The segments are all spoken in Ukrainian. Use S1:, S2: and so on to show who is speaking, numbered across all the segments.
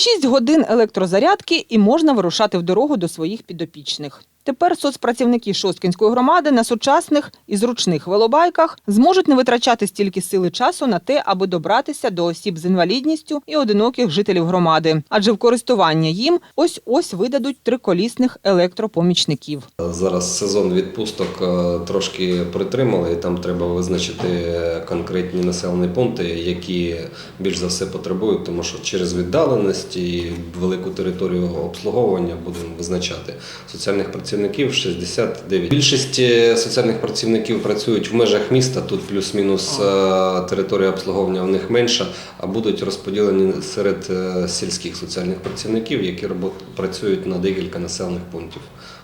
S1: Шість годин електрозарядки і можна вирушати в дорогу до своїх підопічних. Тепер соцпрацівники Шосткінської громади на сучасних і зручних велобайках зможуть не витрачати стільки сили часу на те, аби добратися до осіб з інвалідністю і одиноких жителів громади. Адже в користування їм ось ось видадуть триколісних електропомічників.
S2: Зараз сезон відпусток е, трошки притримали, і там треба визначити конкретні населені пункти, які більш за все потребують, тому що через віддаленість і велику територію обслуговування будемо визначати соціальних працівників 69. Більшість е, соціальних працівників працюють в межах міста. Тут плюс-мінус е, територія обслуговування в них менша, а будуть розподілені серед е, сільських соціальних працівників, які працюють на декілька населених пунктів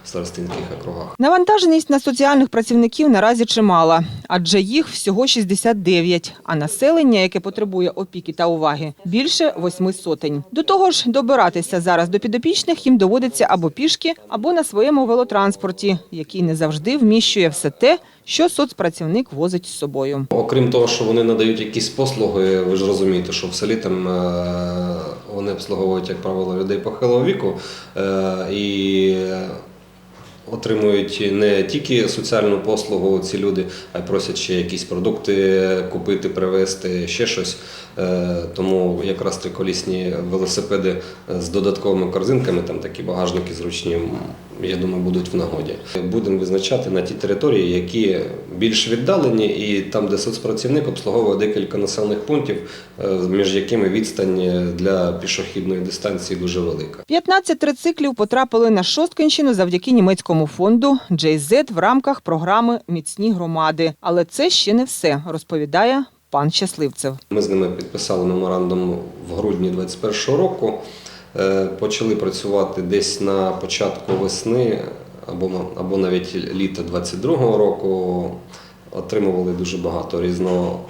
S2: старостинських округах.
S1: Навантаженість на соціальних працівників наразі чимала, адже їх всього 69, а населення, яке потребує опіки та уваги, більше восьми сотень. До того ж, добиратися зараз до підопічних їм доводиться або пішки, або на своєму велотранспорті, який не завжди вміщує все те, що соцпрацівник возить з собою.
S2: Окрім того, що вони надають якісь послуги, ви ж розумієте, що в селі там е, вони обслуговують, як правило, людей похилого віку е, і отримують не тільки соціальну послугу ці люди, а й просять ще якісь продукти купити, привезти, ще щось. Е, Тому якраз триколісні велосипеди з додатковими корзинками, там такі багажники зручні, я думаю, будуть в нагоді. Будемо визначати на ті території, які більш віддалені, і там, де соцпрацівник обслуговує декілька населених пунктів, е, між якими відстань для пішохідної дистанції дуже велика.
S1: 15 трициклів потрапили на Шосткинщину завдяки німецькому фонду JZ в рамках програми Міцні громади. Але це ще не все, розповідає пан Щасливцев.
S2: Ми з ними підписали меморандум в грудні 2021 року. Е, Почали працювати десь на початку весни або, або навіть літа 2022 року. Отримували дуже багато різного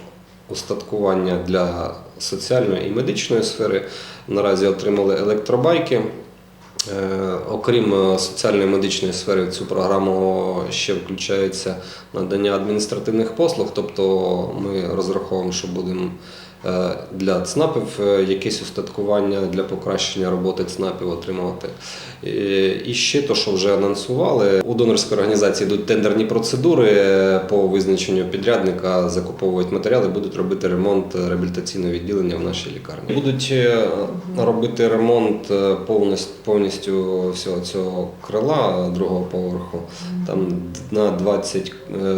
S2: устаткування для соціальної і медичної сфери. Наразі отримали електробайки. Е, Окрім е, соціальної медичної сфери, в цю програму ще включається надання адміністративних послуг. Тобто ми розраховуємо, що будемо для ЦНАПів е, якесь устаткування для покращення роботи ЦНАПів отримувати. Е, І ще то, що вже анонсували, у донорській організації йдуть тендерні процедури е, по визначенню підрядника, закуповують матеріали, будуть робити ремонт е, реабілітаційного відділення в нашій лікарні. Будуть е, робити ремонт е, повністю, всього цього крила другого поверху. Там на 20 е,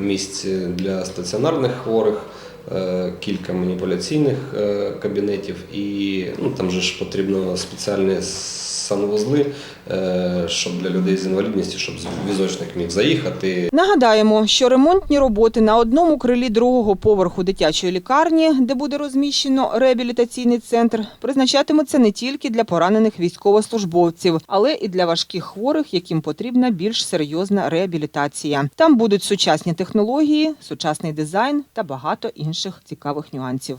S2: місць для стаціонарних хворих. Е, Кілька маніпуляційних е, кабінетів, і ну, там же ж потрібно спеціальні санвузли, е, щоб для людей з інвалідністю, щоб візочник міг заїхати,
S1: Нагадаємо, що ремонтні роботи на одному крилі другого поверху дитячої лікарні, де буде розміщено реабілітаційний центр, призначатимуться не тільки для поранених військовослужбовців, але і для важких хворих, яким потрібна більш серйозна реабілітація. Там будуть сучасні технології, сучасний дизайн та багато інших цікавих нюансів.